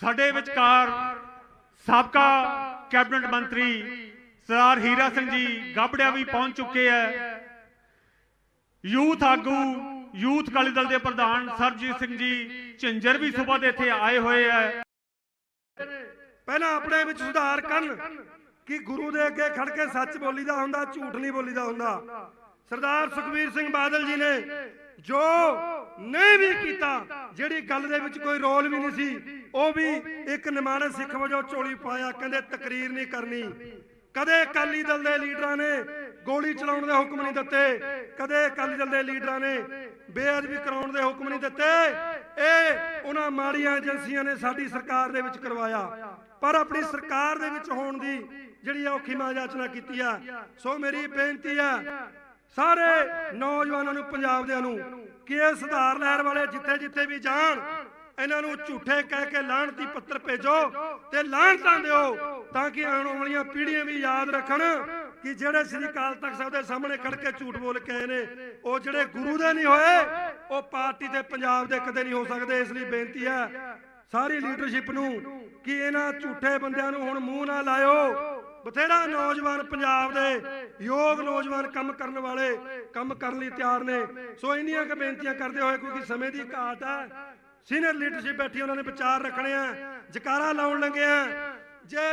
ਸਾਡੇ ਵਿਚਕਾਰ ਸਾਬਕਾ ਕੈਬਨਿਟ ਮੰਤਰੀ ਸਰਦਾਰ ਹੀਰਾ ਸਿੰਘ ਜੀ ਗਾਬੜਿਆ ਵੀ ਪਹੁੰਚ ਚੁੱਕੇ ਹੈ ਯੂਥ ਆਗੂ, ਯੂਥ ਅਕਾਲੀ ਦਲ ਦੇ ਪ੍ਰਧਾਨ ਸਰਜੀਤ ਸਿੰਘ ਜੀ ਝਿੰਜਰ ਵੀ ਸਵੇਰ ਦੇ ਇੱਥੇ ਆਏ ਹੋਏ ਹੈ ਪਹਿਲਾਂ ਆਪਣੇ ਵਿੱਚ ਸੁਧਾਰ ਕਰਨ ਕਿ ਗੁਰੂ ਦੇ ਅੱਗੇ ਖੜ ਕੇ ਸੱਚ ਬੋਲੀਦਾ ਹੁੰਦਾ, ਝੂਠ ਨਹੀਂ ਬੋਲੀਦਾ ਹੁੰਦਾ। ਸਰਦਾਰ ਸੁਖਬੀਰ ਸਿੰਘ ਬਾਦਲ ਜੀ ਨੇ ਜੋ ਨਹੀਂ ਵੀ ਕੀਤਾ, ਜਿਹੜੀ ਗੱਲ ਦੇ ਵਿੱਚ ਕੋਈ ਰੋਲ ਵੀ ਨਹੀਂ ਸੀ, ਉਹ ਵੀ ਇੱਕ ਨਿਮਾਣੇ ਸਿੱਖ ਵਜੋਂ ਝੋਲੀ ਪਾਇਆ, ਕਹਿੰਦੇ ਤਕਰੀਰ ਨਹੀਂ ਕਰਨੀ। ਕਦੇ ਅਕਾਲੀ ਦਲ ਦੇ ਲੀਡਰਾਂ ਨੇ ਗੋਲੀ ਚਲਾਉਣ ਦੇ ਹੁਕਮ ਨਹੀਂ ਦਿੱਤੇ, ਕਦੇ ਅਕਾਲੀ ਦਲ ਦੇ ਲੀਡਰਾਂ ਨੇ ਬੇਅਦਬੀ ਕਰਾਉਣ ਦੇ ਹੁਕਮ ਨਹੀਂ ਦਿੱਤੇ। ਇਹ ਉਹਨਾਂ ਮਾੜੀਆਂ ਏਜੰਸੀਆਂ ਨੇ ਸਾਡੀ ਸਰਕਾਰ ਦੇ ਵਿੱਚ ਕਰਵਾਇਆ। ਪਰ ਆਪਣੀ ਸਰਕਾਰ ਦੇ ਵਿੱਚ ਹੋਣ ਦੀ ਜਿਹੜੀ ਔਖੀ ਔਖੀ ਮਾਜਾਚਨਾ ਕੀਤੀ ਆ। ਸੋ ਮੇਰੀ ਬੇਨਤੀ ਆ ਸਾਰੇ ਨੌਜਵਾਨਾਂ ਨੂੰ ਪੰਜਾਬ ਦਿਆਂ ਨੂੰ ਕਿ ਇਹ ਸੁਧਾਰ ਲਹਿਰ ਵਾਲੇ ਜਿੱਥੇ ਜਿੱਥੇ ਵੀ ਜਾਣ, ਇਹਨਾਂ ਨੂੰ ਝੂਠੇ ਕਹਿ ਕੇ ਲਾਹਣਤੀ ਪੱਤਰ ਭੇਜੋ ਤੇ ਲਾਹਣਤਾਂ ਦਿਓ ਤਾਂ ਕਿ ਆਉਣ ਵਾਲੀਆਂ ਪੀੜ੍ਹੀਆਂ ਵੀ ਯਾਦ ਰੱਖਣ ਕਿ ਜਿਹੜੇ ਸ੍ਰੀ ਅਕਾਲ ਤਖਤ ਸਾਹਿਬ ਦੇ ਸਾਹਮਣੇ ਖੜ ਕੇ ਝੂਠ ਬੋਲ ਕੇ ਆਏ ਨੇ, ਉਹ ਜਿਹੜੇ ਗੁਰੂ ਦੇ ਨਹੀਂ ਹੋਏ, ਉਹ ਪਾਰਟੀ ਤੇ ਪੰਜਾਬ ਦੇ ਕਦੇ ਨਹੀਂ ਹੋ ਸਕਦੇ, ਇਸ ਲਈ ਬੇਨਤੀ ਹੈ ਸਾਰੀ ਲੀਡਰਸ਼ਿਪ ਨੂੰ ਕਿ ਇਹਨਾਂ ਝੂਠੇ ਬੰਦਿਆਂ ਨੂੰ ਹੁਣ ਮੂੰਹ ਨਾ ਲਾਇਓ। ਬਥੇਰਾ ਨੌਜਵਾਨ ਪੰਜਾਬ ਦੇ ਯੋਗ ਨੌਜਵਾਨ ਕੰਮ ਕਰਨ ਵਾਲੇ ਕੰਮ ਕਰਨ ਲਈ ਤਿਆਰ ਨੇ। ਸੋ ਇੰਨੀਆਂ ਕੁ ਬੇਨਤੀਆਂ ਕਰਦੇ ਹੋਏ ਕਿਉਂਕਿ ਸਮੇਂ ਦੀ ਘਾਟ ਹੈ ਸੀਨੀਅਰ ਲੀਡਰਸ਼ਿਪ ਬੈਠੀ ਉਹਨਾਂ ਨੇ ਵਿਚਾਰ ਰੱਖਣੇ ਆ। ਜਕਾਰਾ ਲਾਉਣ ਲੱਗੇ ਆ। ਜੇ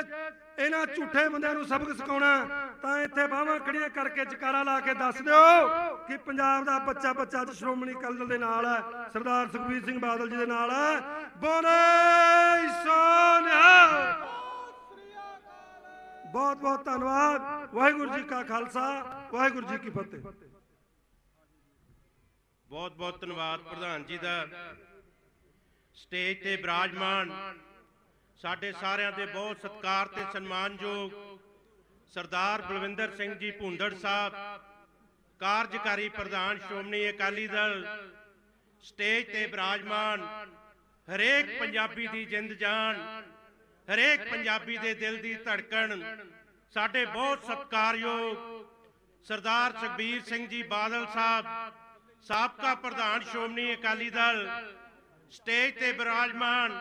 ਇਹਨਾਂ ਝੂਠੇ ਬੰਦਿਆਂ ਨੂੰ ਸਬਕ ਸਿਖਾਉਣਾ ਤਾਂ ਇੱਥੇ ਬਾਹਾਂ ਖੜੀਆਂ ਕਰਕੇ ਜਕਾਰਾ ਲਾ ਕੇ ਦੱਸ ਦਿਓ ਕਿ ਪੰਜਾਬ ਦਾ ਬੱਚਾ ਬੱਚਾ ਅੱਜ ਸ਼੍ਰੋਮਣੀ ਅਕਾਲੀ ਦਲ ਦੇ ਨਾਲ ਹੈ ਸਰਦਾਰ ਸੁਖਬੀਰ ਸਿੰਘ ਬਾਦਲ ਜੀ ਦੇ ਨਾਲ ਹੈ ਬੋਲੇ ਸੋਨਿਆ ਬਹੁਤ ਬਹੁਤ ਧੰਨਵਾਦ। ਵਾਹਿਗੁਰੂ ਜੀ ਕਾ ਖਾਲਸਾ, ਵਾਹਿਗੁਰੂ ਜੀ ਕੀ ਫਤਿਹ। ਬਹੁਤ ਬਹੁਤ ਧੰਨਵਾਦ ਪ੍ਰਧਾਨ ਜੀ ਦਾ। ਸਟੇਜ ਤੇ ਬਿਰਾਜਮਾਨ, ਸਾਡੇ ਸਾਰਿਆਂ ਦੇ ਬਹੁਤ ਸਤਿਕਾਰ ਤੇ ਸਨਮਾਨਯੋਗ ਸਰਦਾਰ ਬਲਵਿੰਦਰ ਸਿੰਘ ਜੀ ਭੁੰਦੜ ਸਾਹਿਬ, ਕਾਰਜਕਾਰੀ ਪ੍ਰਧਾਨ ਸ਼੍ਰੋਮਣੀ ਅਕਾਲੀ ਦਲ, ਸਟੇਜ ਤੇ ਬਿਰਾਜਮਾਨ, ਹਰੇਕ ਪੰਜਾਬੀ ਦੀ ਜਿੰਦ ਜਾਨ ਹਰੇਕ ਪੰਜਾਬੀ ਦੇ ਦਿਲ ਦੀ ਧੜਕਣ। ਸਾਡੇ ਬਹੁਤ ਸਤਿਕਾਰਯੋਗ ਸਰਦਾਰ ਸੁਖਬੀਰ ਸਿੰਘ ਜੀ ਬਾਦਲ ਸਾਹਿਬ, ਸਾਬਕਾ ਪ੍ਰਧਾਨ ਸ਼੍ਰੋਮਣੀ ਅਕਾਲੀ ਦਲ, ਸਟੇਜ ਤੇ ਬਿਰਾਜਮਾਨ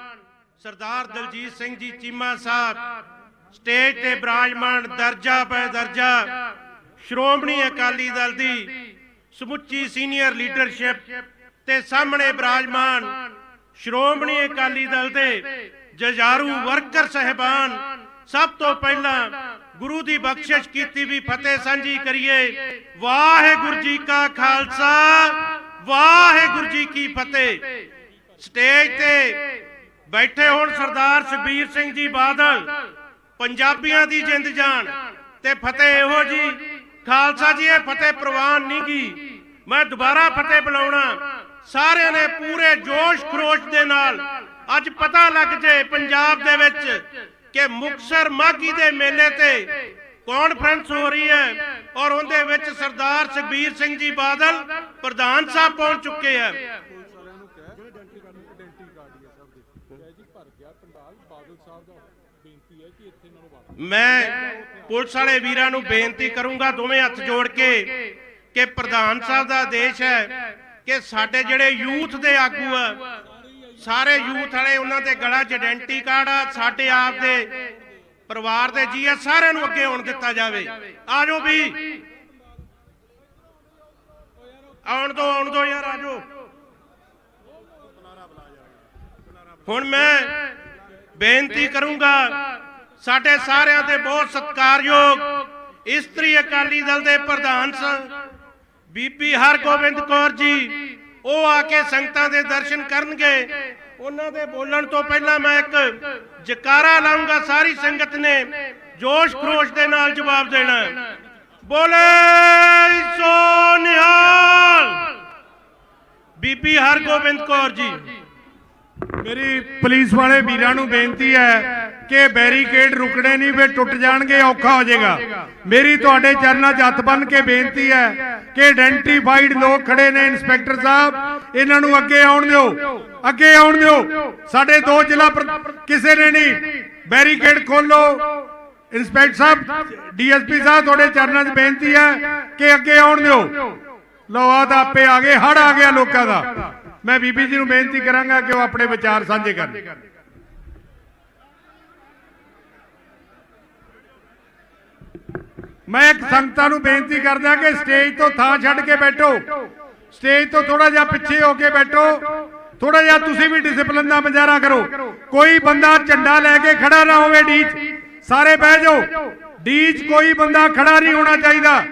ਸਰਦਾਰ ਦਲਜੀਤ ਸਿੰਘ ਜੀ ਚੀਮਾ ਸਾਹਿਬ, ਸਟੇਜ ਤੇ ਬਿਰਾਜਮਾਨ ਦਰਜਾ ਪੈ ਦਰਜਾ ਸ਼੍ਰੋਮਣੀ ਅਕਾਲੀ ਦਲ ਦੀ ਸਮੁੱਚੀ ਸੀਨੀਅਰ ਲੀਡਰਸ਼ਿਪ ਤੇ ਸਾਹਮਣੇ ਬਿਰਾਜਮਾਨ ਸ਼੍ਰੋਮਣੀ ਅਕਾਲੀ ਦਲ ਦੇ ਜਜਾਰੂ ਵਰਕਰ ਸਹਿਬਾਨ, ਸਭ ਤੋਂ ਪਹਿਲਾਂ ਗੁਰੂ ਦੀ ਬਖਸ਼ਿਸ਼ ਕੀਤੀ ਵੀ ਫਤਿਹ ਸਾਂਝੀ ਕਰੀਏ। ਵਾਹਿਗੁਰੂ ਜੀ ਕਾ ਖਾਲਸਾ, ਵਾਹਿਗੁਰੂ ਜੀ ਕੀ ਫਤਿਹ। ਸਟੇਜ ਤੇ ਬੈਠੇ ਹੋਣ ਸਰਦਾਰ ਸੁਖਬੀਰ ਸਿੰਘ ਜੀ ਬਾਦਲ, ਪੰਜਾਬੀਆਂ ਦੀ ਜਿੰਦ ਜਾਨ ਤੇ ਫਤਿਹ ਇਹੋ ਜੀ। ਖਾਲਸਾ ਜੀ, ਇਹ ਫਤਿਹ ਪ੍ਰਵਾਨ ਨਹੀਂ ਗੀ। ਮੈਂ ਦੁਬਾਰਾ ਫਤਿਹ ਬੁਲਾਉਣਾ। ਸਾਰਿਆਂ ਨੇ ਪੂਰੇ ਜੋਸ਼ ਖਰੋਸ਼ ਦੇ ਨਾਲ ਅੱਜ ਪਤਾ ਲੱਗ ਜੇ ਪੰਜਾਬ ਦੇ ਵਿੱਚ ਕਿ ਮੁਕਸਰ ਮਾਗੀ ਦੇ ਮੇਲੇ ਤੇ ਕਾਨਫਰੰਸ ਹੋ ਰਹੀ ਹੈ ਔਰ ਉਹਦੇ ਵਿੱਚ ਸਰਦਾਰ ਸੁਖਬੀਰ ਸਿੰਘ ਜੀ ਬਾਦਲ ਪ੍ਰਧਾਨ ਸਾਹਿਬ ਪਹੁੰਚ ਚੁੱਕੇ ਆ। ਮੈਂ ਪੁਲਿਸ ਵਾਲੇ ਵੀਰਾਂ ਨੂੰ ਬੇਨਤੀ ਕਰੂੰਗਾ ਦੋਵੇਂ ਹੱਥ ਜੋੜ ਕੇ ਕਿ ਪ੍ਰਧਾਨ ਸਾਹਿਬ ਦਾ ਆਦੇਸ਼ ਹੈ ਕਿ ਸਾਡੇ ਜਿਹੜੇ ਯੂਥ ਦੇ ਆਗੂ ਆ ਸਾਰੇ ਯੂਥ ਵਾਲੇ ਉਹਨਾਂ ਦੇ ਗਲਾ 'ਚ ਆਇਡੈਂਟੀ ਕਾਰਡ ਆ, ਸਾਡੇ ਆਪ ਦੇ ਪਰਿਵਾਰ ਦੇ ਜੀ ਆ, ਸਾਰਿਆਂ ਨੂੰ ਅੱਗੇ ਆਉਣ ਦਿੱਤਾ ਜਾਵੇ। ਆ ਵੀ। ਆਉਣ ਦੋ ਆਉਣ ਦੋ ਯਾਰ, ਆ ਹੁਣ ਮੈਂ ਬੇਨਤੀ ਕਰੂੰਗਾ, ਸਾਡੇ ਸਾਰਿਆਂ ਦੇ ਬਹੁਤ ਸਤਿਕਾਰਯੋਗ ਇਸਤਰੀ ਅਕਾਲੀ ਦਲ ਦੇ ਪ੍ਰਧਾਨ ਸ ਬੀਬੀ ਹਰਗੋਬਿੰਦ ਕੌਰ ਜੀ ਉਹ ਆ ਕੇ ਸੰਗਤਾਂ ਦੇ ਦਰਸ਼ਨ ਕਰਨਗੇ। ਉਹਨਾਂ ਦੇ ਬੋਲਣ ਤੋਂ ਪਹਿਲਾਂ ਮੈਂ ਇੱਕ ਜਕਾਰਾ ਲਾਉਂਗਾ ਸਾਰੀ ਸੰਗਤ ਨੇ, ਜੋਸ਼ ਖਰੋਸ਼ ਦੇ ਨਾਲ ਜਵਾਬ ਦੇਣਾ। ਬੋਲੇ ਸੋ ਨਿਹਾਲ। ਬੀਬੀ ਹਰਗੋਬਿੰਦ ਕੌਰ ਜੀ। ਮੇਰੀ ਪੁਲਿਸ ਵਾਲੇ ਵੀਰਾਂ ਨੂੰ ਬੇਨਤੀ ਹੈ ਕਿ ਬੈਰੀਕੇਡ ਰੁਕਣੇ ਨਹੀਂ ਵੇ ਟੁੱਟ ਜਾਣਗੇ, ਔਖਾ ਹੋ ਜਾਏਗਾ। ਮੇਰੀ ਤੁਹਾਡੇ ਚਰਨਾਂ 'ਚ ਹੱਥ ਬੰਨ ਕੇ ਬੇਨਤੀ ਹੈ ਕਿ ਆਇਡੈਂਟੀਫਾਈਡ ਲੋਕ ਖੜੇ ਨੇ ਇਨਸਪੈਕਟਰ ਸਾਹਿਬ, ਇਹਨਾਂ ਨੂੰ ਅੱਗੇ ਆਉਣ ਦਿਓ, ਅੱਗੇ ਆਉਣ ਦਿਓ। ਸਾਡੇ ਦੋ ਜ਼ਿਲ੍ਹਾ ਕਿਸੇ ਨੇ ਨਹੀਂ। ਬੈਰੀਕੇਡ ਖੋਲੋ ਇਨਸਪੈਕਟਰ ਸਾਹਿਬ, ਡੀਐਸਪੀ ਸਾਹਿਬ, ਤੁਹਾਡੇ ਚਰਨਾਂ 'ਚ ਬੇਨਤੀ ਹੈ ਕਿ ਅੱਗੇ ਆਉਣ ਦਿਓ। ਲਓ ਆ ਤਾਂ ਆਪੇ ਆ ਗਏ ਹੜ ਆ ਗਿਆ ਲੋਕਾਂ ਦਾ। ਮੈਂ ਬੀਬੀ ਜੀ ਨੂੰ ਬੇਨਤੀ ਕਰਾਂਗਾ ਕਿ ਉਹ ਆਪਣੇ ਵਿਚਾਰ ਸਾਂਝੇ ਕਰਨ। ਮੈਂ ਇੱਕ ਸੰਗਤਾਂ ਨੂੰ ਬੇਨਤੀ ਕਰਦਾ ਕਿ ਸਟੇਜ ਤੋਂ ਥਾਂ ਛੱਡ ਕੇ ਬੈਠੋ। ਸਟੇਜ ਤੋਂ ਥੋੜਾ ਜਿਹਾ ਪਿੱਛੇ ਹੋ ਕੇ ਬੈਠੋ। ਥੋੜਾ ਜਿਹਾ ਤੁਸੀਂ ਵੀ ਡਿਸਪਲਿਨ ਦਾ ਮੁਜ਼ਾਹਰਾ ਕਰੋ। ਕੋਈ ਬੰਦਾ ਝੰਡਾ ਲੈ ਕੇ ਖੜਾ ਨਾ ਹੋਵੇ ਡੀਚ, ਸਾਰੇ ਬਹਿ ਜਾਓ। ਡੀਚ ਕੋਈ ਬੰਦਾ ਖੜਾ ਨਹੀਂ ਹੋਣਾ ਚਾਹੀਦਾ।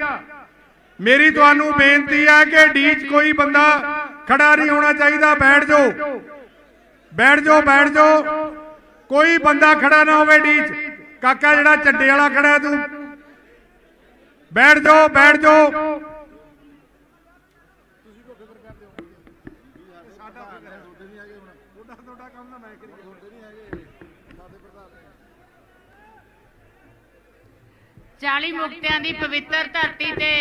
ਮੇਰੀ ਤੁਹਾਨੂੰ ਬੇਨਤੀ ਹੈ ਕਿ ਡੀਚ ਕੋਈ ਬੰਦਾ ਖੜਾ ਨਹੀਂ ਹੋਣਾ ਚਾਹੀਦਾ। ਬੈਠ ਜਾਓ। ਬੈਠ ਜਾਓ ਬੈਠ ਜਾਓ। ਕੋਈ ਬੰਦਾ ਖੜਾ ਨਾ ਹੋਵੇ ਡੀਚ। ਕਾਕਾ ਜਿਹੜਾ ਝੰਡੇ ਵਾਲਾ ਖੜਾ ਤੂੰ। ਬੈਠ ਜਾਓ ਬੈਠ ਜਾਓ। ਚਾਲੀ ਮੁਕਤਿਆਂ ਦੀ ਪਵਿੱਤਰ ਧਰਤੀ ਤੇ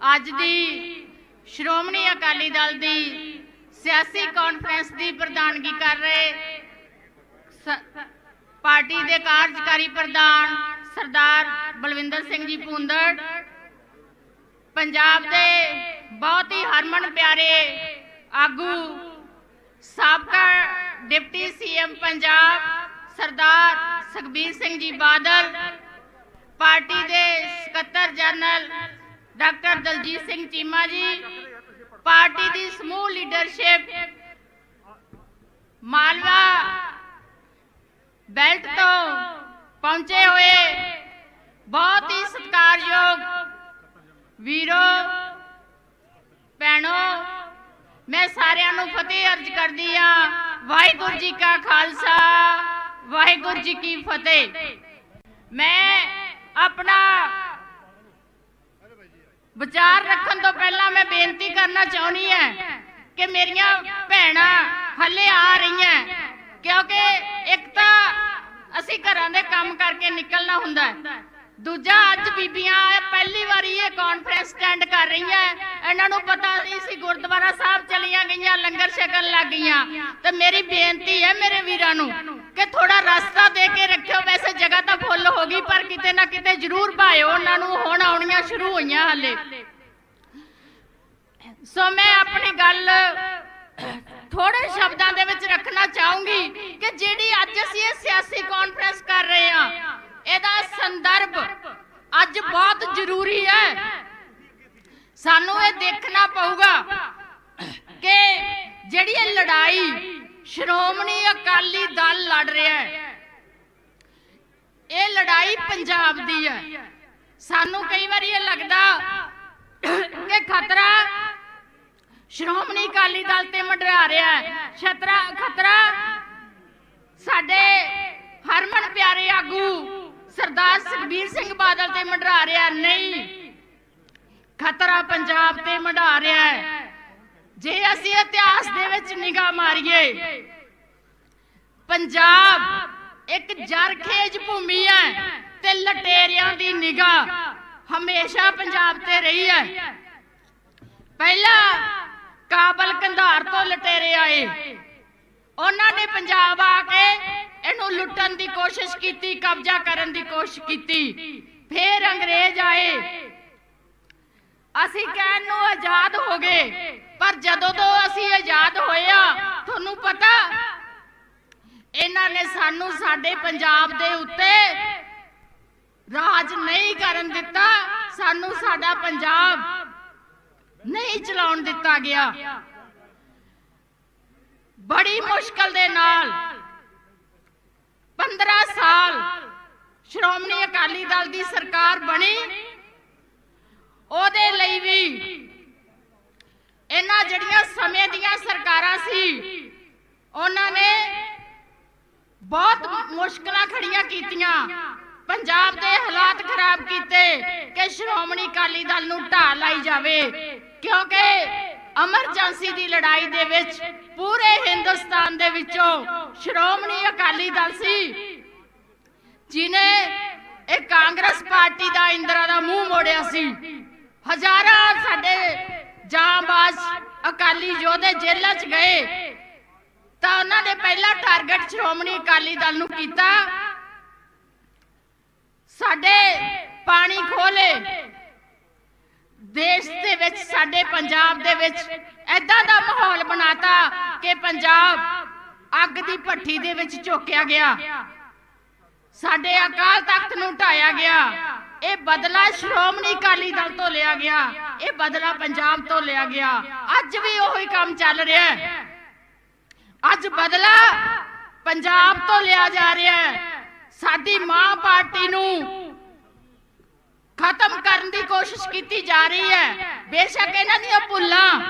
ਅੱਜ ਦੀ ਸ਼੍ਰੋਮਣੀ ਅਕਾਲੀ ਦਲ ਦੀ ਸਿਆਸੀ ਕਾਨਫਰੰਸ ਦੀ ਪ੍ਰਧਾਨਗੀ ਕਰ ਰਹੇ ਪਾਰਟੀ ਦੇ ਕਾਰਜਕਾਰੀ ਪ੍ਰਧਾਨ ਸਰਦਾਰ ਬਲਵਿੰਦਰ ਸਿੰਘ ਜੀ ਭੁੰਦੜ, ਪੰਜਾਬ ਦੇ ਬਹੁਤ ਹੀ ਹਰਮਨ ਪਿਆਰੇ ਆਗੂ, ਸਾਬਕਾ deputy CM Punjab Sardar Sukhbir Singh ji Badal, party ਦੇ ਸਕੱਤਰ general doctor Daljit Singh Cheema ji, party ਦੀ ਸਮੂਹ ਲੀਡਰਸ਼ਿਪ, ਮਾਲਵਾ ਬੈਲਟ ਤੋਂ ਪਹੁੰਚੇ ਹੋਏ। ਬਹੁਤ ਹੀ ਸਤਿਕਾਰਯੋਗ ਵੀਰੋ, ਭੈਣੋ, ਮੈਂ ਸਾਰਿਆਂ ਨੂੰ ਫਤਿਹ ਅਰਜ ਕਰਦੀ ਆ ਵਾਹਿਗੁਰੂ ਜੀ ਕਾ ਖਾਲਸਾ, ਵਾਹਿਗੁਰੂ ਜੀ ਕੀ ਫਤਿਹ। ਮੈਂ ਆਪਣਾ ਵਿਚਾਰ ਰੱਖਣ ਤੋਂ ਪਹਿਲਾਂ ਮੈਂ ਬੇਨਤੀ ਕਰਨਾ ਚਾਹੁੰਦੀ ਹਾਂ ਕਿ ਮੇਰੀਆਂ ਭੈਣਾਂ ਹੱਲੇ ਆ ਰਹੀਆਂ। ਕਿਉਂਕਿ ਇੱਕ ਤਾਂ ਅਸੀਂ ਘਰਾਂ ਦੇ ਕੰਮ ਕਰਕੇ ਨਿਕਲਣਾ ਹੁੰਦਾ ਹੈ। ਦੂਜਾ, ਅੱਜ ਬੀਬੀਆਂ ਪਹਿਲੀ ਵਾਰੀ ਇਹ ਕਾਨਫਰੰਸ ਅਟੈਂਡ ਕਰ ਰਹੀਆਂ ਇਹਨਾਂ ਨੂੰ ਪਤਾ ਨਹੀਂ ਸੀ ਗੁਰਦੁਆਰਾ ਸਾਹਿਬ ਚਲੀਆਂ ਗਈਆਂ, ਲੰਗਰ ਛਕਣ ਲੱਗ ਗਈਆਂ। ਤੇ ਮੇਰੀ ਬੇਨਤੀ ਹੈ ਮੇਰੇ ਵੀਰਾਂ ਨੂੰ ਕਿ ਥੋੜਾ ਰਸਤਾ ਦੇ ਕੇ ਰੱਖਿਓ। ਵੈਸੇ ਜਗ੍ਹਾ ਤਾਂ ਫੁੱਲ ਹੋ ਗਈ, ਪਰ ਕਿਤੇ ਨਾ ਕਿਤੇ ਜ਼ਰੂਰ ਭਾਇਓ। ਉਹਨਾਂ ਨੂੰ ਹੁਣ ਆਉਣੀਆਂ ਸ਼ੁਰੂ ਹੋਈਆਂ ਹਲੇ। ਸੋ ਮੈਂ ਆਪਣੀ ਗੱਲ ਥੋੜੇ ਸ਼ਬਦਾਂ ਦੇ ਵਿੱਚ ਰੱਖਣਾ ਚਾਹੂੰਗੀ ਕਿ ਜਿਹੜੀ ਅੱਜ ਅਸੀਂ ਇਹ ਸਿਆਸੀ ਕਾਨਫਰੰਸ ਕਰ ਰਹੇ ਹਾਂ, ਇਹਦਾ ਸੰਦਰਭ ਅੱਜ ਬਹੁਤ ਜ਼ਰੂਰੀ ਹੈ। ਸਾਨੂੰ ਇਹ ਦੇਖਣਾ ਪਊਗਾ ਕਿ ਜਿਹੜੀ ਇਹ ਲੜਾਈ ਸ਼੍ਰੋਮਣੀ ਅਕਾਲੀ ਦਲ ਲੜ ਰਿਹਾ ਹੈ, ਇਹ ਲੜਾਈ ਪੰਜਾਬ ਦੀ ਹੈ। ਸਾਨੂੰ ਕਈ ਵਾਰੀ ਇਹ ਲੱਗਦਾ ਕਿ ਖਤਰਾ ਸ਼੍ਰੋਮਣੀ ਅਕਾਲੀ ਦਲ ਤੇ ਮੰਡਰਾ ਰਿਹਾ ਹੈ। ਛਤਰਾ, ਖਤਰਾ। ਸਾਡੇ ਹਰਮਨ ਪਿਆਰੇ ਆਗੂ ਸਰਦਾਰ ਸੁਖਬੀਰ ਸਿੰਘ ਬਾਦਲ ਤੇ ਮੰਡਰਾ ਰਿਹਾ ਨਹੀਂ, ਖਤਰਾ ਪੰਜਾਬ ਤੇ ਮੰਡਾ ਰਿਹਾ ਹੈ। ਜੇ ਅਸੀਂ ਇਤਿਹਾਸ ਦੇ ਵਿੱਚ ਨਿਗਾਹ ਮਾਰੀਏ, ਪੰਜਾਬ ਇੱਕ ਜਰਖੇਜ ਭੂਮੀ ਹੈ ਤੇ ਲਟੇਰਿਆਂ ਦੀ ਨਿਗਾਹ ਹਮੇਸ਼ਾ ਪੰਜਾਬ ਤੇ ਰਹੀ ਹੈ। ਪਹਿਲਾਂ ਕਾਬਲ ਕੰਧਾਰ ਤੋਂ ਲਟੇਰੇ ਆਏ। ਉਹਨਾਂ ਨੇ ਪੰਜਾਬ ਆ ਕੇ ਇਹਨੂੰ ਲੁੱਟਣ ਦੀ ਕੋਸ਼ਿਸ਼ ਕੀਤੀ, ਕਬਜ਼ਾ ਕਰਨ ਦੀ ਕੋਸ਼ਿਸ਼ ਕੀਤੀ। ਫੇਰ ਅੰਗਰੇਜ਼ ਆਏ। ਅਸੀਂ ਕਹਿਣ ਨੂੰ ਆਜ਼ਾਦ ਹੋ ਗਏ, ਪਰ ਜਦੋਂ ਤੋਂ ਅਸੀਂ ਆਜ਼ਾਦ ਹੋਏ ਆ, ਤੁਹਾਨੂੰ ਪਤਾ, ਇਹਨਾਂ ਨੇ ਸਾਨੂੰ ਸਾਡੇ ਪੰਜਾਬ ਦੇ ਉੱਤੇ ਰਾਜ ਨਹੀਂ ਕਰਨ ਦਿੱਤਾ, ਸਾਨੂੰ ਸਾਡਾ ਪੰਜਾਬ ਨਹੀਂ ਚਲਾਉਣ ਦਿੱਤਾ ਗਿਆ। ਬੜੀ ਮੁਸ਼ਕਲ ਦੇ ਨਾਲ 15 ਸਾਲ ਸ਼੍ਰੋਮਣੀ ਅਕਾਲੀ ਦਲ ਦੀ ਸਰਕਾਰ ਬਣੀ। ਉਹਦੇ ਲਈ ਵੀ ਇਹਨਾਂ ਜਿਹੜੀਆਂ ਸਮੇਂ ਦੀਆਂ ਸਰਕਾਰਾਂ ਸੀ, ਉਹਨਾਂ ਨੇ ਬਹੁਤ ਮੁਸ਼ਕਲਾਂ ਖੜੀਆਂ ਕੀਤੀਆਂ। ਪੰਜਾਬ ਦੇ ਹਾਲਾਤ ਖਰਾਬ ਕੀਤੇ ਕਿ ਸ਼੍ਰੋਮਣੀ ਅਕਾਲੀ ਦਲ ਨੂੰ ਢਾਹ ਲਾਈ ਜਾਵੇ। ਕਿਉਂਕਿ ਐਮਰਜੈਂਸੀ ਦੀ ਲੜਾਈ ਦੇ ਵਿੱਚ ਪੂਰੇ ਹਿੰਦੁਸਤਾਨ ਦੇ ਵਿੱਚੋਂ ਸ਼੍ਰੋਮਣੀ ਅਕਾਲੀ ਦਲ ਸੀ। ਜਿਨੇ ਇਹ ਕਾਂਗਰਸ ਪਾਰਟੀ ਦਾ ਇੰਦਰਾ ਦਾ ਮੂੰਹ ਮੋੜਿਆ ਸੀ। ਹਜ਼ਾਰਾਂ ਸਾਡੇ ਜਾਂਬਾਜ਼ ਅਕਾਲੀ ਯੋਧੇ ਜੇਲ੍ਹਾਂ 'ਚ ਗਏ। ਤਾਂ ਉਹਨਾਂ ਨੇ ਪਹਿਲਾ ਟਾਰਗੇਟ ਸ਼੍ਰੋਮਣੀ ਅਕਾਲੀ ਦਲ ਨੂੰ ਕੀਤਾ। ਸਾਡੇ ਪਾਣੀ ਖੋਲੇ ਦੇਸ਼ ਦੇ ਵਿੱਚ, ਸਾਡੇ ਪੰਜਾਬ ਦੇ ਵਿੱਚ ਐਦਾਂ ਦਾ ਮਾਹੌਲ ਬਣਾਤਾ ਕਿ ਪੰਜਾਬ ਅੱਗ ਦੀ ਭੱਠੀ ਦੇ ਵਿੱਚ ਝੋਕਿਆ ਗਿਆ। ਸਾਡੇ ਅਕਾਲ ਤਖਤ ਨੂੰ ਢਾਇਆ ਗਿਆ। ਇਹ ਬਦਲਾ ਸ਼੍ਰੋਮਣੀ ਅਕਾਲੀ ਦਲ ਤੋਂ ਲਿਆ ਗਿਆ। ਇਹ ਬਦਲਾ ਪੰਜਾਬ ਤੋਂ ਲਿਆ ਗਿਆ। ਅੱਜ ਵੀ ਉਹੀ ਕੰਮ ਚੱਲ ਰਿਹਾ ਹੈ। ਅੱਜ ਬਦਲਾ ਪੰਜਾਬ ਤੋਂ ਲਿਆ ਜਾ ਰਿਹਾ ਹੈ। ਸਾਡੀ ਮਾਂ ਪਾਰਟੀ ਨੂੰ ਖਤਮ ਕਰਨ ਦੀ ਕੋਸ਼ਿਸ਼ ਕੀਤੀ ਜਾ ਰਹੀ ਹੈ। ਬੇਸ਼ੱਕ ਇਹਨਾਂ ਦੀਆਂ ਭੁੱਲਾਂ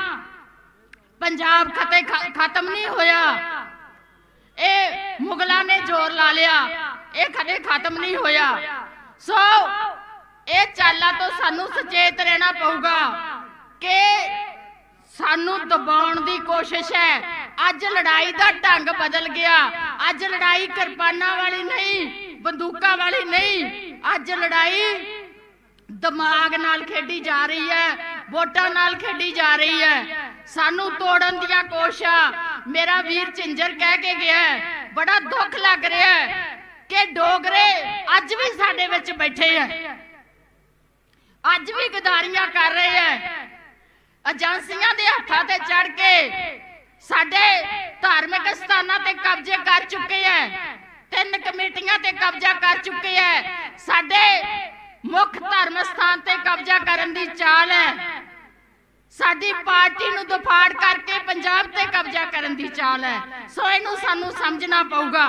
ਪੰਜਾਬ ਖਤੇ ਖਤਮ ਨਹੀਂ ਹੋਇਆ। ਇਹ ਮੁਗਲਾਂ ਨੇ ਜ਼ੋਰ ਲਾ ਲਿਆ। ਇਹ ਕਦੇ ਖਤਮ ਨਹੀਂ ਹੋਇਆ। ਸੋ ਇਹ ਚਾਲਾਂ ਤੋਂ ਸਾਨੂੰ ਸੁਚੇਤ ਰਹਿਣਾ ਪਊਗਾ ਕਿ ਸਾਨੂੰ ਦਬਾਉਣ ਦੀ ਕੋਸ਼ਿਸ਼ ਹੈ। ਅੱਜ ਲੜਾਈ ਦਾ ਢੰਗ ਬਦਲ ਗਿਆ। ਅੱਜ ਲੜਾਈ ਕਿਰਪਾਨਾਂ ਵਾਲੀ ਨਹੀਂ, ਬੰਦੂਕਾਂ ਵਾਲੀ ਨਹੀਂ। ਅੱਜ ਲੜਾਈ ਦਿਮਾਗ ਨਾਲ ਖੇਡੀ ਜਾ ਰਹੀ ਹੈ, ਵੋਟਾਂ ਨਾਲ ਖੇਡੀ ਜਾ ਰਹੀ ਹੈ। ਸਾਨੂੰ ਤੋੜਨ ਦੀਆਂ ਕੋਸ਼ਿਸ਼ਾਂ ਮੇਰਾ ਵੀਰ ਝਿੰਜਰ ਕਹਿ ਕੇ ਗਿਆ ਬੜਾ ਦੁੱਖ ਲੱਗ ਰਿਹਾ ਹੈ ਕਿ ਡੋਗਰੇ ਅੱਜ ਵੀ ਸਾਡੇ ਵਿੱਚ ਬੈਠੇ ਹੈ। ਅੱਜ ਵੀ ਗਦਾਰੀਆਂ ਕਰ ਰਹੇ ਹੈ। ਏਜੰਸੀਆਂ ਦੇ ਹੱਥਾਂ ਤੇ ਚੜ ਕੇ ਸਾਡੇ ਧਾਰਮਿਕ ਸਥਾਨਾਂ ਤੇ ਕਬਜ਼ੇ ਕਰ ਚੁੱਕੇ ਹੈ। ਤਿੰਨ ਕਮੇਟੀਆਂ ਤੇ ਕਬਜ਼ਾ ਕਰ ਚੁੱਕੇ ਹੈ। ਸਾਡੇ ਮੁੱਖ ਧਰਮ ਸਥਾਨ ਤੇ ਕਬਜ਼ਾ ਕਰਨ ਦੀ ਚਾਲ ਹੈ। ਸਾਡੀ ਪਾਰਟੀ ਨੂੰ ਦਫਾੜ ਕਰਕੇ ਪੰਜਾਬ ਤੇ ਕਬਜ਼ਾ ਕਰਨ ਦੀ ਚਾਲ ਹੈ। ਸੋ ਇਹਨੂੰ ਸਾਨੂੰ ਸਮਝਣਾ ਪਊਗਾ।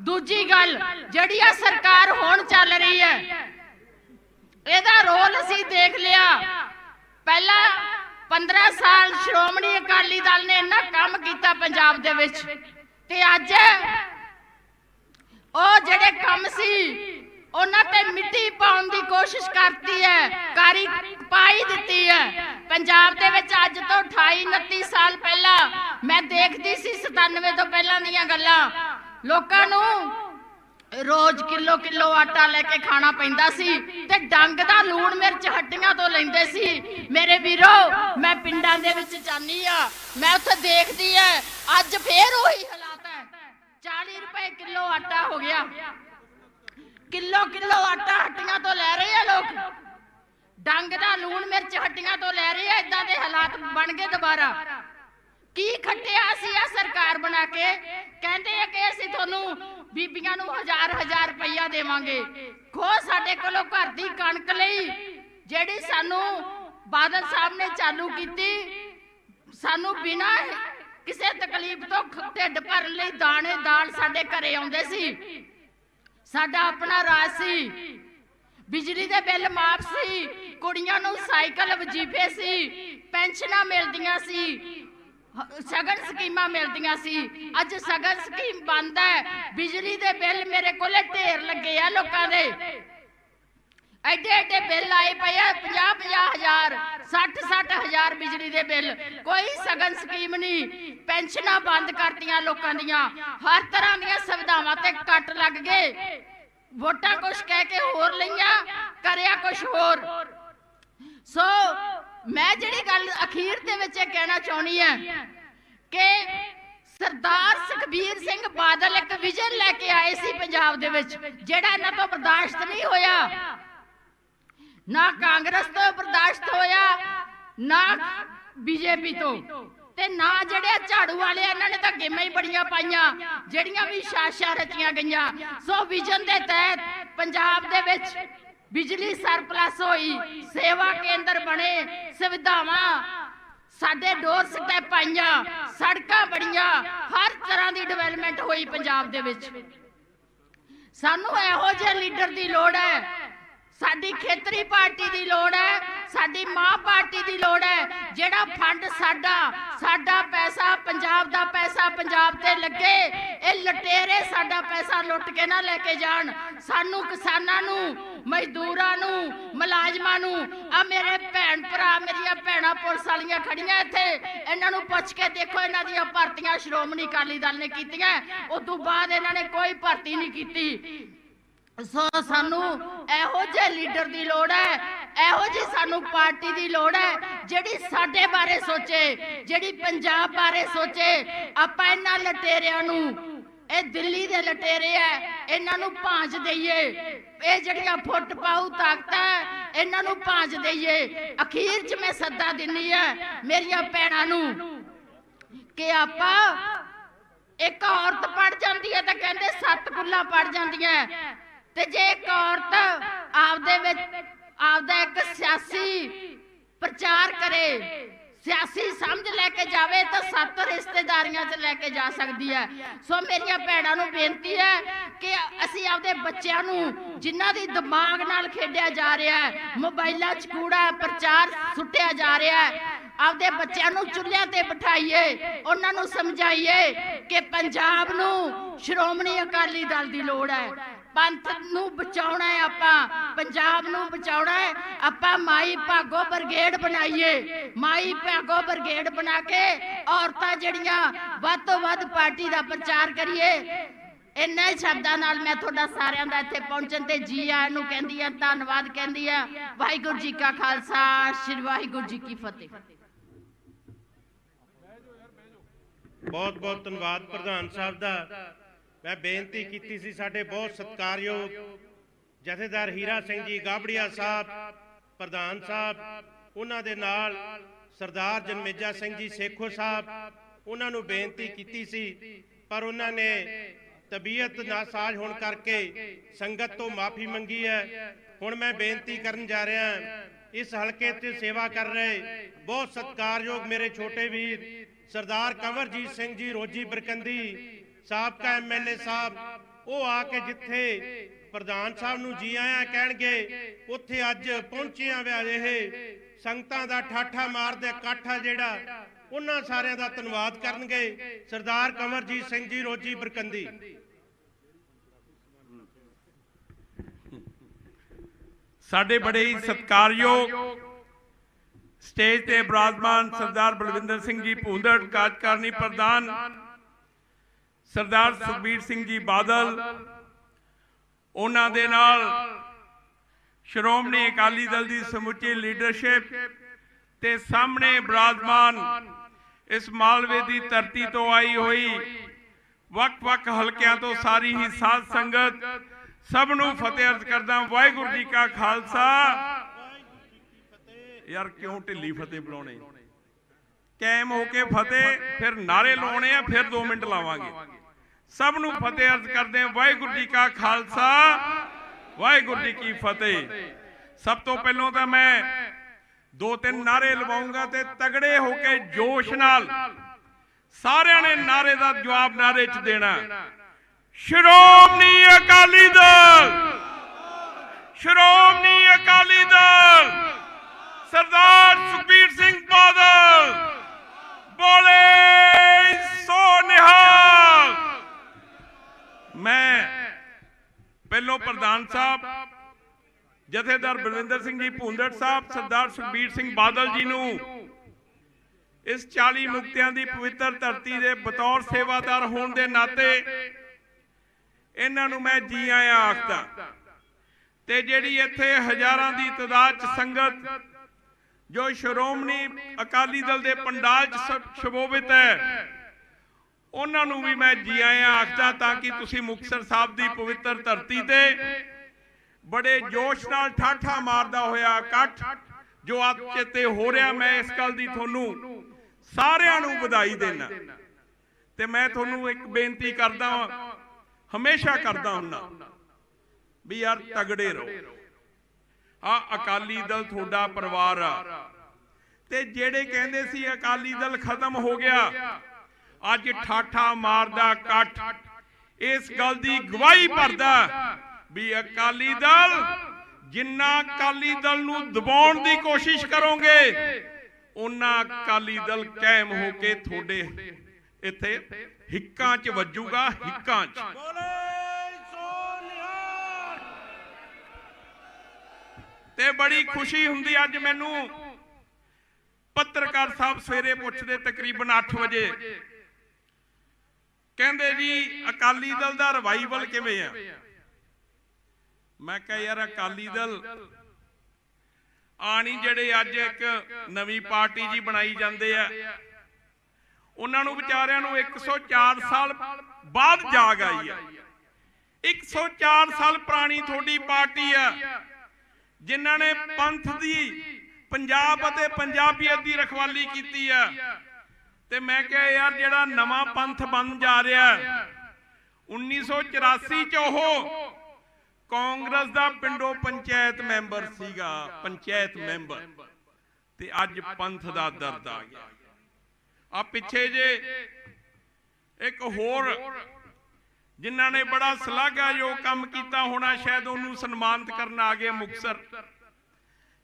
ਦੂਜੀ ਗੱਲ, ਜਿਹੜੀ ਆ ਸਰਕਾਰ ਹੁਣ ਚੱਲ ਰਹੀ ਹੈ, ਇਹਦਾ ਰੋਲ ਅਸੀਂ ਦੇਖ ਲਿਆ। ਪਹਿਲਾਂ 15 ਸਾਲ ਸ਼੍ਰੋਮਣੀ ਅਕਾਲੀ ਦਲ ਨੇ ਇੰਨਾ ਕੰਮ ਕੀਤਾ ਪੰਜਾਬ ਦੇ ਵਿੱਚ ਤੇ ਅੱਜ ਉਹ ਜਿਹੜੇ ਕੰਮ ਸੀ ਉਹਨਾਂ ਤੇ ਮਿੱਟੀ ਪਾਉਣ ਦੀ ਕੋਸ਼ਿਸ਼ ਕਰਤੀ ਹੈ, ਕਾਰੀ ਪਾਈ ਦਿੱਤੀ ਹੈ। ਪੰਜਾਬ ਦੇ ਵਿੱਚ ਅੱਜ ਤੋਂ 28 29 ਸਾਲ ਪਹਿਲਾਂ ਮੈਂ ਦੇਖਦੀ ਸੀ 97 ਤੋਂ ਪਹਿਲਾਂ ਦੀਆਂ ਗੱਲਾਂ। ਲੋਕਾਂ ਨੂੰ ਰੋਜ਼ ਕਿਲੋ ਕਿਲੋ ਆਟਾ ਲੈ ਕੇ ਖਾਣਾ ਪੈਂਦਾ ਸੀ ਤੇ ਡੰਗ ਦਾ ਲੂਣ ਮਿਰਚ ਹੱਟੀਆਂ ਤੋਂ ਲੈਂਦੇ ਸੀ। ਮੇਰੇ ਵੀਰੋ, ਮੈਂ ਪਿੰਡਾਂ ਦੇ ਵਿੱਚ ਜਾਨੀ ਆ, ਮੈਂ ਉੱਥੇ ਦੇਖਦੀ ਐ, ਅੱਜ ਫੇਰ ਉਹੀ ਹਾਲਾਤ ਹੈ 40 ਰੁਪਏ ਕਿਲੋ ਆਟਾ ਹੋ ਗਿਆ। ਕਿਲੋ ਕਿਲੋ ਆਟਾ ਹੱਟੀਆਂ ਤੋਂ ਲੈ ਰਹੇ ਆ ਲੋਕ। ਡੰਗ ਦਾ ਲੂਣ ਮਿਰਚ ਹੱਟੀਆਂ ਤੋਂ ਲੈ ਰਹੇ ਆ ਇਦਾਂ ਦੇ ਹਾਲਾਤ ਬਣ ਗਏ ਦੁਬਾਰਾ। ਕੀ ਖੱਟਿਆ ਸੀ ਆ ਸਰਕਾਰ ਬਣਾ ਕੇ? ਕਹਿੰਦੇ ਆ ਕਿ ਅਸੀਂ ਤੁਹਾਨੂੰ ਬੀਬੀਆਂ ਨੂੰ ਹਜ਼ਾਰ ਹਜ਼ਾਰ ਰੁਪਈਆ ਦੇਵਾਂਗੇ। ਖੋ ਸਾਡੇ ਕੋਲੋਂ ਘਰ ਦੀ ਕਣਕ ਲਈ, ਜਿਹੜੀ ਸਾਨੂੰ ਬਾਦਲ ਸਾਹਿਬ ਨੇ ਚਾਲੂ ਕੀਤੀ। ਸਾਨੂੰ ਬਿਨਾਂ ਕਿਸੇ ਤਕਲੀਫ ਤੋਂ ਢਿੱਡ ਭਰਨ ਲਈ ਦਾਣੇ, ਦਾਲ ਸਾਡੇ ਘਰੇ ਆਉਂਦੇ ਸੀ। ਸਾਡਾ ਆਪਣਾ ਰਾਜ ਸੀ। ਬਿਜਲੀ ਦੇ ਬਿੱਲ ਮਾਫ ਸੀ। ਕੁੜੀਆਂ ਨੂੰ ਸਾਈਕਲ ਵਜੀਫੇ ਸੀ। ਪੈਨਸ਼ਨਾਂ ਮਿਲਦੀਆਂ ਸੀ। ਸਗਨ ਸਕੀਮਾਂ ਮਿਲਦੀਆਂ ਸੀ। ਅੱਜ ਸਗਨ ਸਕੀਮ ਬੰਦ ਹੈ। ਬਿਜਲੀ ਦੇ ਬਿੱਲ ਮੇਰੇ ਕੋਲੇ ਢੇਰ ਲੱਗੇ ਆ ਲੋਕਾਂ ਦੇ। ਐਡੇ ਐਡੇ ਬਿੱਲ ਆਏ ਪਏ ਆ 50 50 ਹਜ਼ਾਰ 60 60 ਹਜ਼ਾਰ ਬਿਜਲੀ ਦੇ ਬਿੱਲ। ਕੋਈ ਸਗਨ ਸਕੀਮ ਨਹੀਂ। ਪੈਨਸ਼ਨਾਂ ਬੰਦ ਕਰਤੀਆਂ ਲੋਕਾਂ ਦੀਆਂ। ਹਰ ਤਰ੍ਹਾਂ ਦੀਆਂ ਸੁਵਿਧਾਵਾਂ ਤੇ ਕੱਟ ਲੱਗ ਗਏ। ਵੋਟਾਂ ਕੁਛ ਕਹਿ ਕੇ ਹੋਰ ਲਈਆਂ, ਕਰਿਆ ਕੁਛ ਹੋਰ। ਸੋ, ਮੈਂ ਜਿਹੜੀ ਗੱਲ ਅਖੀਰ ਦੇ ਵਿੱਚ ਇਹ ਕਹਿਣਾ ਚਾਹੁੰਦੀ ਹੈ ਕਿ ਸਰਦਾਰ ਸੁਖਬੀਰ ਸਿੰਘ ਬਾਦਲ ਇੱਕ ਵਿਜ਼ਨ ਲੈ ਕੇ ਆਏ ਸੀ ਪੰਜਾਬ ਦੇ ਵਿੱਚ, ਜਿਹੜਾ ਇਹਨਾਂ ਤੋਂ ਬਰਦਾਸ਼ਤ ਨਹੀਂ ਹੋਇਆ। ਨਾ ਕਾਂਗਰਸ ਤੋਂ ਬਰਦਾਸ਼ਤ ਹੋਇਆ, ਨਾ ਬੀਜੇਪੀ ਤੋਂ। ਤੇ ਨਾ ਜਿਹੜੇ ਝਾੜੂ ਵਾਲੇ ਇਹਨਾਂ ਨੇ ਤਾਂ ਗੇਮਾਂ ਹੀ ਬੜੀਆਂ ਪਾਈਆਂ, ਜਿਹੜੀਆਂ ਵੀ ਸ਼ਾਸ਼ਾ ਰਚੀਆਂ ਗਈਆਂ। ਸੋ ਵਿਜ਼ਨ ਦੇ ਤਹਿਤ ਪੰਜਾਬ ਦੇ ਵਿੱਚ ਬਿਜਲੀ ਸਰਪਲਸ ਹੋਈ, ਸੇਵਾ ਕੇਂਦਰ ਬਣੇ, ਸੁਵਿਧਾਵਾਂ ਸਾਡੇ ਡੋਰ ਸਟੈਪ ਆਈਆਂ ਸੜਕਾਂ ਬੜੀਆਂ ਹਰ ਤਰ੍ਹਾਂ ਦੀ ਡਿਵੈਲਪਮੈਂਟ ਹੋਈ ਪੰਜਾਬ ਦੇ ਵਿੱਚ। ਸਾਨੂੰ ਇਹੋ ਜਿਹੇ ਲੀਡਰ ਦੀ ਲੋੜ ਹੈ ਸਾਡੀ ਖੇਤਰੀ ਪਾਰਟੀ ਦੀ ਲੋੜ ਹੈ, ਸਾਡੀ ਮਾਂ ਪਾਰਟੀ ਦੀ ਲੋੜ ਹੈ। ਜਿਹੜਾ ਫੰਡ ਸਾਡਾ ਸਾਡਾ ਪੈਸਾ ਪੰਜਾਬ ਦਾ ਪੈਸਾ ਪੰਜਾਬ ਤੇ ਲੱਗੇ, ਇਹ ਲਟੇਰੇ ਸਾਡਾ ਪੈਸਾ ਲੁੱਟ ਕੇ ਨਾ ਲੈ ਕੇ ਜਾਣ। ਸਾਨੂੰ ਕਿਸਾਨਾਂ ਨੂੰ, ਮਜ਼ਦੂਰਾਂ ਨੂੰ, ਮੁਲਾਜ਼ਮਾਂ ਨੂੰ ਆ ਮੇਰੇ ਭੈਣ ਭਰਾ, ਮੇਰੀਆਂ ਭੈਣਾਂ ਪੁਲਿਸ ਵਾਲੀਆਂ ਖੜੀਆਂ ਇੱਥੇ। ਇਹਨਾਂ ਨੂੰ ਪੁੱਛ ਕੇ ਦੇਖੋ, ਇਹਨਾਂ ਦੀਆਂ ਭਰਤੀਆਂ ਸ਼੍ਰੋਮਣੀ ਅਕਾਲੀ ਦਲ ਨੇ ਕੀਤੀਆਂ। ਉਸ ਤੋਂ ਬਾਅਦ ਇਹਨਾਂ ਨੇ ਕੋਈ ਭਰਤੀ ਨਹੀਂ ਕੀਤੀ। ਸੋ ਸਾਨੂੰ ਇਹੋ ਜਿਹੇ ਲੀਡਰ ਦੀ ਲੋੜ ਹੈ, ਇਹੋ ਜਿਹੀ ਸਾਨੂੰ ਪਾਰਟੀ ਦੀ ਲੋੜ ਹੈ, ਜਿਹੜੀ ਸਾਡੇ ਬਾਰੇ ਸੋਚੇ, ਜਿਹੜੀ ਪੰਜਾਬ ਬਾਰੇ ਸੋਚੇ। ਆਪਾਂ ਇਹਨਾਂ ਲਟੇਰਿਆਂ ਨੂੰ, ਇਹ ਦਿੱਲੀ ਦੇ ਲਟੇਰੇ ਐ ਇਹਨਾਂ ਨੂੰ ਭਾਂਜ ਦਈਏ। ਇਹ ਜਿਹੜੀਆਂ ਫੁੱਟ ਪਾਉ ਤਾਕਤ ਇਹਨਾਂ ਨੂੰ ਭਾਂਜ ਦਈਏ। ਅਖੀਰ 'ਚ ਮੈਂ ਸੱਦਾ ਦਿੰਨੀ ਹੈ ਮੇਰੀਆਂ ਭੈਣਾਂ ਨੂੰ ਕਿ ਆਪਾਂ ਇੱਕ ਔਰਤ ਪੜ ਜਾਂਦੀ ਹੈ ਤਾਂ ਕਹਿੰਦੇ ਸੱਤ ਕੁੱਲਾਂ ਪੜ ਜਾਂਦੀਆਂ। ਤੇ ਜੇ ਇੱਕ ਔਰਤ ਆਪਦੇ ਵਿੱਚ ਆਪਦਾ ਇੱਕ ਸਿਆਸੀ ਪ੍ਰਚਾਰ ਕਰੇ, ਸਿਆਸੀ ਸਮਝ ਲੈ ਕੇ ਜਾਵੇ ਤਾਂ ਸੱਤ ਰਿਸ਼ਤੇਦਾਰੀਆਂ 'ਚ ਲੈ ਕੇ ਜਾ ਸਕਦੀ ਹੈ। ਸੋ ਮੇਰੀਆਂ ਭੈਣਾਂ ਨੂੰ ਬੇਨਤੀ ਹੈ ਕਿ ਅਸੀਂ ਆਪਦੇ ਬੱਚਿਆਂ ਨੂੰ ਜਿਨ੍ਹਾਂ ਦੀ ਦਿਮਾਗ ਨਾਲ ਖੇਡਿਆ ਜਾ ਰਿਹਾ ਹੈ, ਮੋਬਾਈਲਾਂ 'ਚ ਕੂੜਾ ਪ੍ਰਚਾਰ ਸੁੱਟਿਆ ਜਾ ਰਿਹਾ ਹੈ, ਆਪਦੇ ਬੱਚਿਆਂ ਨੂੰ ਚੁੱਲ੍ਹਿਆਂ ਤੇ ਬਿਠਾਈਏ, ਉਹਨਾਂ ਨੂੰ ਸਮਝਾਈਏ ਕਿ ਪੰਜਾਬ ਨੂੰ ਸ਼੍ਰੋਮਣੀ ਅਕਾਲੀ ਦਲ ਦੀ ਲੋੜ ਹੈ। ਪੰਥ ਨੂੰ ਬਚਾਉਣਾ ਹੈ ਆਪਾਂ, ਪੰਜਾਬ ਨੂੰ ਬਚਾਉਣਾ ਹੈ। ਆਪਾਂ ਮਾਈ ਭਾਗੋ ਬਰਗੇਡ ਬਣਾਈਏ। ਮਾਈ ਭਾਗੋ ਬਰਗੇਡ ਬਣਾ ਕੇ ਔਰਤਾਂ ਜਿਹੜੀਆਂ ਵੱਧ ਤੋਂ ਵੱਧ ਪਾਰਟੀ ਦਾ ਪ੍ਰਚਾਰ ਕਰੀਏ, ਇੰਨਾ ਹੀ ਸ਼ਬਦਾਂ ਨਾਲ ਮੈਂ ਤੁਹਾਡਾ ਸਾਰਿਆਂ ਦਾ ਇੱਥੇ ਪਹੁੰਚਣ ਤੇ ਜੀ ਆਇਆਂ ਨੂੰ ਕਹਿੰਦੀ ਆ ਧੰਨਵਾਦ ਕਹਿੰਦੀ ਆ ਵਾਹਿਗੁਰੂ ਜੀ ਕਾ ਖਾਲਸਾ, ਸ੍ਰੀ ਵਾਹਿਗੁਰੂ ਜੀ ਕੀ ਫਤਿਹ। ਬਹੁਤ ਬਹੁਤ ਧੰਨਵਾਦ ਪ੍ਰਧਾਨ ਸਾਹਿਬ ਦਾ। ਮੈਂ ਬੇਨਤੀ ਕੀਤੀ ਸੀ ਸਾਡੇ ਬਹੁਤ ਸਤਿਕਾਰਯੋਗ ਜਥੇਦਾਰ ਹੀਰਾ ਸਿੰਘ ਜੀ, ਗਾਬੜੀਆ ਸਾਹਿਬ, ਪ੍ਰਧਾਨ ਸਾਹਿਬ, ਉਹਨਾਂ ਦੇ ਨਾਲ ਸਰਦਾਰ ਜਨਮੇਜਾ ਸਿੰਘ ਜੀ, ਸੇਖੋ ਸਾਹਿਬ, ਉਹਨਾਂ ਨੂੰ ਬੇਨਤੀ ਕੀਤੀ ਸੀ, ਪਰ ਉਹਨਾਂ ਨੇ ਤਬੀਅਤ ਨਾਸਾਜ਼ ਹੋਣ ਕਰਕੇ ਸੰਗਤ ਤੋਂ ਮਾਫੀ ਮੰਗੀ ਹੈ। ਹੁਣ ਮੈਂ ਬੇਨਤੀ ਕਰਨ ਜਾ ਰਿਹਾ ਇਸ ਹਲਕੇ ਤੇ ਸੇਵਾ ਕਰ ਰਹੇ ਬਹੁਤ ਸਤਿਕਾਰਯੋਗ ਮੇਰੇ ਛੋਟੇ ਵੀਰ ਸਰਦਾਰ ਕੰਵਰਜੀਤ ਸਿੰਘ ਜੀ, ਰੋਜੀ ਬਰਕੰਦੀ ਸਾਬਕਾ ਐਮਐਲਏ ਸਾਹਿਬ ਉਹ ਆ ਕੇ ਜਿੱਥੇ ਪ੍ਰਧਾਨ ਸਾਹਿਬ ਨੂੰ ਜੀ ਆਇਆਂ ਕਹਿਣਗੇ, ਉੱਥੇ ਅੱਜ ਪਹੁੰਚਿਆ ਵਿਆ ਇਹ ਸੰਗਤਾਂ ਦਾ ਠਾਠਾ ਮਾਰਦੇ ਇਕੱਠ ਆ ਜਿਹੜਾ ਉਹਨਾਂ ਸਾਰਿਆਂ ਦਾ ਧੰਨਵਾਦ ਕਰਨਗੇ, ਸਰਦਾਰ ਕੰਵਰਜੀਤ ਸਿੰਘ ਜੀ, ਰੋਜੀ ਬਰਕੰਦੀ। ਸਾਡੇ ਬੜੇ ਹੀ ਸਤਿਕਾਰਯੋਗ ਸਟੇਜ ਤੇ ਬਰਾਜਮਾਨ ਸਰਦਾਰ ਬਲਵਿੰਦਰ ਸਿੰਘ ਜੀ, ਭੂੰਦੜ ਕਾਰਜਕਾਰਨੀ ਪ੍ਰਧਾਨ ਸਰਦਾਰ ਸੁਖਬੀਰ ਸਿੰਘ ਜੀ ਬਾਦਲ, ਉਹਨਾਂ ਦੇ ਨਾਲ ਸ਼੍ਰੋਮਣੀ ਅਕਾਲੀ ਦਲ ਦੀ ਸਮੁੱਚੀ ਲੀਡਰਸ਼ਿਪ ਤੇ ਸਾਹਮਣੇ ਬਰਾਜਮਾਨ ਇਸ ਮਾਲਵੇ ਦੀ ਧਰਤੀ ਤੋਂ ਆਈ ਹੋਈ ਵੱਖ-ਵੱਖ ਹਲਕਿਆਂ ਤੋਂ ਸਾਰੀ ਹੀ ਸਾਧ ਸੰਗਤ ਸਭ ਨੂੰ ਫਤਿਹ ਅਰਜ਼ ਕਰਦਾ ਵਾਹਿਗੁਰੂ ਜੀ ਕਾ ਖਾਲਸਾ। ਯਾਰ ਕਿਉਂ ਢਿੱਲੀ ਫਤਿਹ ਬੁਲਾਉਣੇ? ਕਾਇਮ ਹੋ ਕੇ ਫਤਿਹ, ਫਿਰ ਨਾਰੇ ਲਾਉਣੇ ਆ, ਫਿਰ 2 ਮਿੰਟ ਲਾਵਾਂਗੇ। ਸਭ ਨੂੰ ਫਤਿਹ ਅਰਜ਼ ਕਰਦੇ ਆ ਵਾਹਿਗੁਰੂ ਜੀ ਕਾ ਖਾਲਸਾ। ਵਾਹਿਗੁਰੂ ਜੀ ਕੀ ਫਤਿਹ। ਸਭ ਤੋਂ ਪਹਿਲਾਂ ਤਾਂ ਮੈਂ ਦੋ ਤਿੰਨ ਨਾਰੇ ਲਵਾਉਂਗਾ ਤੇ ਤਗੜੇ ਹੋ ਕੇ ਜੋਸ਼ ਨਾਲ ਸਾਰਿਆਂ ਨੇ ਨਾਰੇ ਦਾ ਜਵਾਬ ਨਾਰੇ 'ਚ ਦੇਣਾ। ਸ਼੍ਰੋਮਣੀ ਅਕਾਲੀ ਦਲ। ਸ਼੍ਰੋਮਣੀ ਅਕਾਲੀ ਦਲ। ਸਰਦਾਰ ਸੁਖਬੀਰ ਸਿੰਘ ਬਾਦਲ। ਬੋਲੇ ਸੋ ਨਿਹਾਲ ਮੈਂ ਪਹਿਲੋਂ ਪ੍ਰਧਾਨ ਸਾਹਿਬ, ਜਥੇਦਾਰ ਬਲਵਿੰਦਰ ਸਿੰਘ ਜੀ ਭੁੰਦੜ ਸਾਹਿਬ, ਸਰਦਾਰ ਸੁਖਬੀਰ ਸਿੰਘ ਬਾਦਲ ਜੀ ਨੂੰ ਇਸ 40 ਮੁਕਤਿਆਂ ਦੀ ਪਵਿੱਤਰ ਧਰਤੀ ਦੇ ਬਤੌਰ ਸੇਵਾਦਾਰ ਹੋਣ ਦੇ ਨਾਤੇ ਇਹਨਾਂ ਨੂੰ ਮੈਂ ਜੀ ਆਇਆਂ ਆਖਦਾ। ਤੇ ਜਿਹੜੀ ਇੱਥੇ ਹਜ਼ਾਰਾਂ ਦੀ ਤਾਦਾਦ ਚ ਸੰਗਤ, ਜੋ ਸ਼੍ਰੋਮਣੀ ਅਕਾਲੀ ਦਲ ਦੇ ਪੰਡਾਲ ਚ ਸ- ਹੈ ਉਹਨਾਂ ਨੂੰ ਵੀ ਮੈਂ ਜੀ ਆਇਆਂ ਆਖਦਾ ਤਾਂ ਕਿ ਤੁਸੀਂ ਮੁਕਤਸਰ ਸਾਹਿਬ ਦੀ ਪਵਿੱਤਰ ਧਰਤੀ ਤੇ ਬੜੇ ਜੋਸ਼ ਨਾਲ ਠਾਠਾ ਮਾਰਦਾ ਹੋਇਆ ਇਕੱਠ ਜੋ ਅੱਜ ਚੇਤੇ ਹੋ ਰਿਹਾ ਮੈਂ ਇਸ ਗੱਲ ਦੀ ਤੁਹਾਨੂੰ ਸਾਰਿਆਂ ਨੂੰ ਵਧਾਈ ਦੇਣਾ। ਤੇ ਮੈਂ ਤੁਹਾਨੂੰ ਇੱਕ ਬੇਨਤੀ ਕਰਦਾ ਹਾਂ ਹਮੇਸ਼ਾ ਕਰਦਾ ਹੁੰਨਾ ਵੀ ਯਾਰ ਤਗੜੇ ਰਹੋ। ਆ ਅਕਾਲੀ ਦਲ ਤੁਹਾਡਾ ਪਰਿਵਾਰ ਆ। ਤੇ ਜਿਹੜੇ ਕਹਿੰਦੇ ਸੀ ਅਕਾਲੀ ਦਲ ਖਤਮ ਹੋ ਗਿਆ ਅੱਜ ਠਾਠਾ ਮਾਰਦਾ ਇਕੱਠ। ਇਸ ਗੱਲ ਦੀ ਗਵਾਹੀ ਭਰਦਾ ਵੀ ਅਕਾਲੀ ਦਲ ਜਿੰਨਾ ਅਕਾਲੀ ਦਲ ਨੂੰ ਦਬਾਉਣ ਦੀ ਕੋਸ਼ਿਸ਼ ਕਰੋਗੇ ਉਹਨਾਂ ਅਕਾਲੀ ਦਲ ਕਾਇਮ ਹੋ ਕੇ ਤੁਹਾਡੇ ਇੱਥੇ ਹਿੱਕਾਂ 'ਚ ਵੱਜੂਗਾ ਹਿੱਕਾਂ 'ਚ। ਤੇ ਬੜੀ ਖੁਸ਼ੀ ਹੁੰਦੀ ਅੱਜ ਮੈਨੂੰ ਪੱਤਰਕਾਰ ਸਾਹਿਬ ਸਵੇਰੇ ਪੁੱਛਦੇ ਤਕਰੀਬਨ 8 ਵਜੇ। ਕਹਿੰਦੇ ਜੀ, ਅਕਾਲੀ ਦਲ ਦਾ ਰਿਵਾਈਵਲ ਕਿਵੇਂ ਆ? ਮੈਂ ਕਿਹਾ, ਯਾਰ, ਅਕਾਲੀ ਦਲ ਆਣੀ ਜਿਹੜੇ ਅੱਜ ਇੱਕ ਨਵੀਂ ਪਾਰਟੀ ਜੀ ਬਣਾਈ ਜਾਂਦੇ ਆ। ਉਹਨਾਂ ਨੂੰ ਵਿਚਾਰਿਆਂ ਨੂੰ 104 ਸਾਲ ਬਾਅਦ ਜਾਗ ਆਈ ਆ। 104 ਸਾਲ ਪੁਰਾਣੀ ਤੁਹਾਡੀ ਪਾਰਟੀ ਆ, ਜਿਨ੍ਹਾਂ ਨੇ ਪੰਥ ਦੀ ਪੰਜਾਬ ਅਤੇ ਪੰਜਾਬੀਅਤ ਦੀ ਰਖਵਾਲੀ ਕੀਤੀ ਆ। ਤੇ ਮੈਂ ਕਿਹਾ ਯਾਰ ਜਿਹੜਾ ਨਵਾਂ ਪੰਥ ਬਣ ਜਾ ਰਿਹਾ ਹੈ, 1984 ਚ ਉਹ ਕਾਂਗਰਸ ਦਾ ਪਿੰਡੋਂ ਪੰਚਾਇਤ ਮੈਂਬਰ ਸੀਗਾ ਪੰਚਾਇਤ ਮੈਂਬਰ। ਤੇ ਅੱਜ ਪੰਥ ਦਾ ਦਰਦ ਆ ਗਿਆ। ਆ ਪਿੱਛੇ ਜੇ ਇੱਕ ਹੋਰ ਜਿਨ੍ਹਾਂ ਨੇ ਬੜਾ ਸ਼ਲਾਘਾਯੋਗ ਕੰਮ ਕੀਤਾ ਹੋਣਾ ਸ਼ਾਇਦ ਉਹਨੂੰ ਸਨਮਾਨਿਤ ਕਰਨ ਆ ਗਏ ਮੁਕਸਰ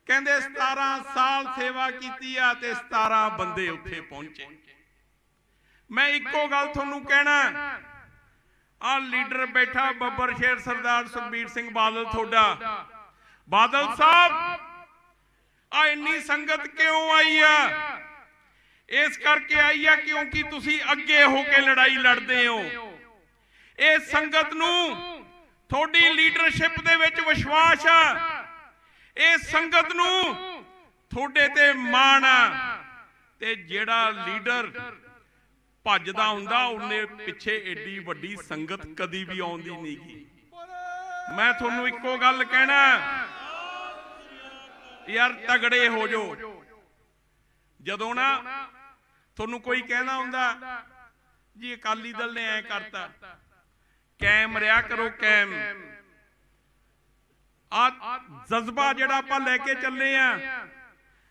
ਕਹਿੰਦੇ 17 ਸਾਲ ਸੇਵਾ ਕੀਤੀ ਆ ਤੇ 17 ਬੰਦੇ ਉੱਥੇ ਪਹੁੰਚੇ। ਮੈਂ ਇੱਕੋ ਗੱਲ ਤੁਹਾਨੂੰ ਕਹਿਣਾ ਆ ਲੀਡਰ ਬੈਠਾ ਬੱਬਰ ਸ਼ੇਰ ਸਰਦਾਰ ਸੁਖਬੀਰ ਸਿੰਘ ਬਾਦਲ ਤੁਹਾਡਾ। ਬਾਦਲ ਸਾਹਿਬ। ਆ ਇੰਨੀ ਸੰਗਤ ਕਿਉਂ ਆਈ ਆ? ਇਸ ਕਰਕੇ ਆਈ ਆ ਕਿਉਂਕਿ ਤੁਸੀਂ ਅੱਗੇ ਹੋ ਕੇ ਲੜਾਈ ਲੜਦੇ ਹੋ। ਇਹ ਸੰਗਤ ਨੂੰ ਤੁਹਾਡੀ ਲੀਡਰਸ਼ਿਪ ਦੇ ਵਿੱਚ ਵਿਸ਼ਵਾਸ ਆ। ਇਹ ਸੰਗਤ ਨੂੰ ਤੁਹਾਡੇ ਤੇ ਮਾਣ ਆ। ਤੇ ਜਿਹੜਾ ਲੀਡਰ ਭੱਜਦਾ ਹੁੰਦਾ ਉਹਨੇ ਪਿੱਛੇ ਏਡੀ ਵੱਡੀ ਸੰਗਤ ਕਦੀ ਵੀ ਆਉਂਦੀ ਨਹੀਂਗੀ। ਮੈਂ ਤੁਹਾਨੂੰ ਇੱਕੋ ਗੱਲ ਕਹਿਣਾ। ਯਾਰ ਤਗੜੇ ਹੋ ਜਾਓ। ਜਦੋਂ ਨਾ ਤੁਹਾਨੂੰ ਕੋਈ ਕਹਿੰਦਾ ਹੁੰਦਾ ਜੀ ਅਕਾਲੀ ਦਲ ਨੇ ਐ ਕਰਤਾ। ਕੈਮ ਰਿਆ ਕਰੋ ਕੈਮ। ਆ ਜਜ਼ਬਾ ਜਿਹੜਾ ਆਪਾਂ ਲੈ ਕੇ ਚੱਲੇ ਆ।